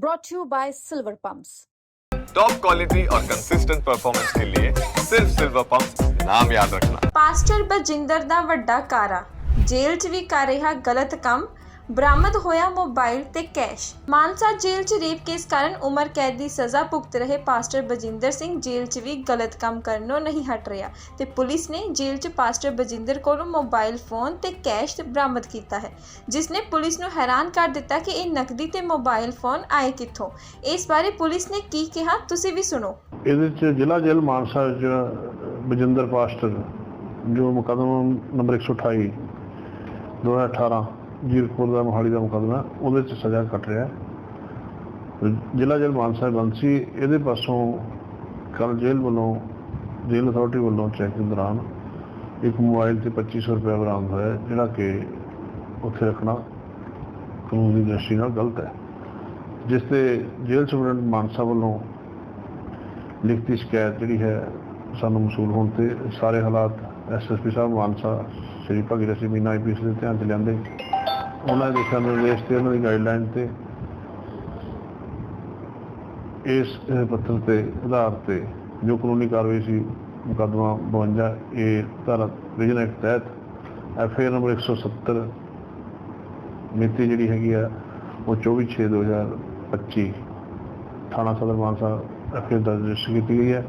brought to you by Silver Pumps. Top quality और consistent performance के लिए सिर्फ सिल्वर पंप नाम याद रखना ਪਾਸਟਰ ਬਜਿੰਦਰ ਦਾ ਵੱਡਾ ਕਾਰਾ ਜੇਲ੍ਹ 'ਚ ਵੀ ਕਰ ਰਿਹਾ ਗਲਤ ਕੰਮ ਬਰਾਮਦ ਹੋਇਆ ਮੋਬਾਈਲ ਤੇ ਕੈਸ਼। ਮਾਨਸਾ ਜੇਲ੍ਹ 'ਚ ਰੇਪ ਕੇਸ ਕਾਰਨ ਉਮਰ ਕੈਦ ਦੀ ਸਜ਼ਾ ਭੁਗਤ ਰਹੇ ਪਾਸਟਰ ਬਜਿੰਦਰ ਸਿੰਘ ਜੇਲ੍ਹ 'ਚ ਵੀ ਗਲਤ ਕੰਮ ਕਰਨੋਂ ਨਹੀਂ ਹਟ ਰਿਹਾ ਤੇ ਪੁਲਿਸ ਨੇ ਜੇਲ੍ਹ 'ਚ ਪਾਸਟਰ ਬਜਿੰਦਰ ਕੋਲੋਂ ਮੋਬਾਈਲ ਫੋਨ ਤੇ ਕੈਸ਼ ਬਰਾਮਦ ਕੀਤਾ ਹੈ, ਜਿਸ ਨੇ ਪੁਲਿਸ ਨੂੰ ਹੈਰਾਨ ਕਰ ਦਿੱਤਾ ਕਿ ਇਹ ਨਕਦੀ ਤੇ ਮੋਬਾਈਲ ਫੋਨ ਆਏ ਕਿੱਥੋਂ। ਇਸ ਬਾਰੇ ਪੁਲਿਸ ਨੇ ਕੀ ਕਿਹਾ ਤੁਸੀਂ ਵੀ ਸੁਣੋ। ਇਹਦੇ ਚ ਜ਼ਿਲ੍ਹਾ ਜੇਲ੍ਹ ਮਾਨਸਾ ਵਿੱਚ ਬਜਿੰਦਰ ਪਾਸਟਰ, ਜੋ ਮੁਕੱਦਮਾ ਨੰਬਰ 128 2018 ਜੀਰਕਪੁਰ ਦਾ ਮੋਹਾਲੀ ਦਾ ਮੁਕੱਦਮਾ, ਉਹਦੇ ਚ ਸਜ਼ਾ ਕੱਟ ਰਿਹਾ। ਜ਼ਿਲ੍ਹਾ ਜੇਲ੍ਹ ਮਾਨਸਾ ਬੰਸੀ, ਇਹਦੇ ਪਾਸੋਂ ਕੱਲ ਜੇਲ੍ਹ ਵੱਲੋਂ, ਜੇਲ੍ਹ ਅਥਾਰਟੀ ਵੱਲੋਂ ਚੈਕਿੰਗ ਦੌਰਾਨ ਇੱਕ ਮੋਬਾਈਲ ਤੇ 2500 ਰੁਪਏ ਬਰਾਮਦ ਹੋਇਆ, ਜਿਹੜਾ ਕਿ ਉੱਥੇ ਰੱਖਣਾ ਕਾਨੂੰਨ ਦੀ ਦ੍ਰਿਸ਼ਟੀ ਨਾਲ ਗਲਤ ਹੈ। ਜਿਸ ਤੇ ਜੇਲ੍ਹ ਸੁਪਰਡੈਂਟ ਮਾਨਸਾ ਵੱਲੋਂ ਲਿਖਤੀ ਸ਼ਿਕਾਇਤ ਜਿਹੜੀ ਹੈ, ਸਾਨੂੰ ਮਸੂਲ ਹੋਣ ਤੇ ਸਾਰੇ ਹਾਲਾਤ ਐਸਐਸਪੀ ਸਾਹਿਬ, ਮਾਨਸਾ, ਸ਼੍ਰੀ ਭਗਤ ਸਿੰਘ ਮੀਨਾ ਆਈਪੀਐਸ ਦੇ ਧਿਆਨ ਚ ਲਿਆਂਦੇ। ਉਹਨਾਂ ਦੇ ਦਿਸ਼ਾ ਨਿਰਦੇਸ਼ ਤੇ ਉਹਨਾਂ ਦੀ ਗਾਈਡਲਾਈਨ ਤੇ ਇਸ ਪੱਤਰ ਤੇ ਆਧਾਰ ਤੇ ਜੋ ਕਾਨੂੰਨੀ ਕਾਰਵਾਈ ਸੀ, ਮੁਕੱਦਮਾ 52 ਏ ਧਾਰਾ ਵਿਜਨ ਐਕਟ ਤਹਿਤ ਐਫਆਈਆਰ ਨੰਬਰ 170 ਮਿਤੀ ਜਿਹੜੀ ਹੈਗੀ ਆ, ਉਹ 24/6/2025 ਥਾਣਾ ਸਦਰ ਮਾਨਸਾ ਐਫਆਈਆਰ ਦਰਜ ਰਜਿਸਟਰ ਕੀਤੀ ਗਈ ਹੈ।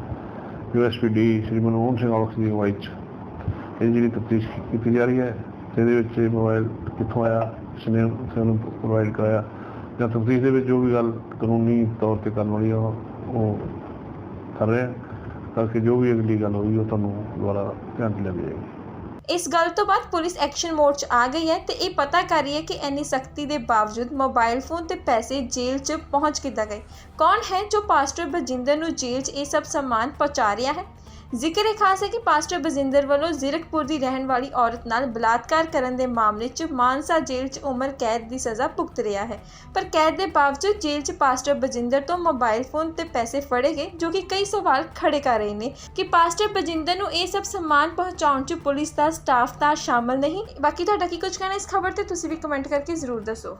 ਯੂਐਸਪੀਡੀ ਸ਼੍ਰੀ ਮਨਮੋਹਨ ਸਿੰਘ ਔਲਖ ਦੀ ਅਗਵਾਈ 'ਚ ਇਹ ਜਿਹੜੀ ਤਫਤੀਸ਼ ਕੀਤੀ ਜਾ ਰਹੀ ਹੈ। ਇਹਦੇ ਵਿੱਚ ਇਹ ਮੋਬਾਈਲ ਕਿੱਥੋਂ ਆਇਆ, ਕਿਸਨੇ ਸਾਨੂੰ ਪ੍ਰੋਵਾਈਡ ਕਰਾਇਆ? ਜਾਂ ਤਫਤੀਸ਼ ਦੇ ਵਿੱਚ ਜੋ ਵੀ ਗੱਲ ਕਾਨੂੰਨੀ ਤੌਰ ਤੇ ਕਰਨ ਵਾਲੀ ਆ, ਉਹ ਉਹ ਕਰ ਰਹੇ ਹਾਂ ਤਾਂ ਕਿ ਜੋ ਵੀ ਅਗਲੀ ਗੱਲ ਹੋਈ, ਉਹ ਤੁਹਾਨੂੰ ਦੁਬਾਰਾ ਧਿਆਨ 'ਚ ਲਿਆਂਦੀ ਜਾਏਗੀ ਇਸ ਗੱਲ ਤੋਂ ਬਾਅਦ ਪੁਲਿਸ ਐਕਸ਼ਨ ਮੋਡ 'ਚ ਆ ਗਈ ਹੈ ਤੇ ਇਹ ਪਤਾ ਕਰ ਰਹੀ ਹੈ ਕਿ ਇੰਨੀ ਸਖਤੀ ਦੇ ਬਾਵਜੂਦ ਮੋਬਾਈਲ ਫੋਨ ਤੇ ਪੈਸੇ ਜੇਲ੍ਹ 'ਚ ਪਹੁੰਚ ਕਿੱਦਾਂ ਗਏ? ਕੌਣ ਹੈ ਜੋ ਪਾਸਟਰ ਬਜਿੰਦਰ ਨੂੰ ਜੇਲ੍ਹ 'ਚ ਇਹ ਸਭ ਸਾਮਾਨ ਪਹੁੰਚਾ ਰਿਹਾ ਹੈ? ਜ਼ਿਕਰ ਇਹ ਖਾਸ ਹੈ ਕਿ ਪਾਸਟਰ ਬਜਿੰਦਰ ਵੱਲੋਂ ਜ਼ੀਰਕਪੁਰ ਦੀ ਰਹਿਣ ਵਾਲੀ ਔਰਤ ਨਾਲ ਬਲਾਤਕਾਰ ਕਰਨ ਦੇ ਮਾਮਲੇ 'ਚ ਮਾਨਸਾ ਜੇਲ੍ਹ 'ਚ ਉਮਰ ਕੈਦ ਦੀ ਸਜ਼ਾ ਭੁਗਤ ਰਿਹਾ ਹੈ। ਪਰ ਕੈਦ ਦੇ ਬਾਵਜੂਦ ਜੇਲ੍ਹ 'ਚ ਪਾਸਟਰ ਬਜਿੰਦਰ ਤੋਂ ਮੋਬਾਈਲ ਫੋਨ ਤੇ ਪੈਸੇ ਫੜੇ ਗਏ, ਜੋ ਕਿ ਕਈ ਸਵਾਲ ਖੜੇ ਕਰ ਰਹੇ ਨੇ ਕਿ ਪਾਸਟਰ ਬਜਿੰਦਰ ਨੂੰ ਇਹ ਸਭ ਸਮਾਨ ਪਹੁੰਚਾਉਣ 'ਚ ਪੁਲਿਸ ਦਾ ਸਟਾਫ ਤਾਂ ਸ਼ਾਮਲ ਨਹੀਂ। ਬਾਕੀ ਤੁਹਾਡਾ ਕੀ ਕੁਝ ਕਹਿਣਾ ਇਸ ਖਬਰ ਤੇ ਤੁਸੀਂ ਵੀ ਕਮੈਂਟ ਕਰਕੇ ਜ਼ਰੂਰ ਦੱਸੋ।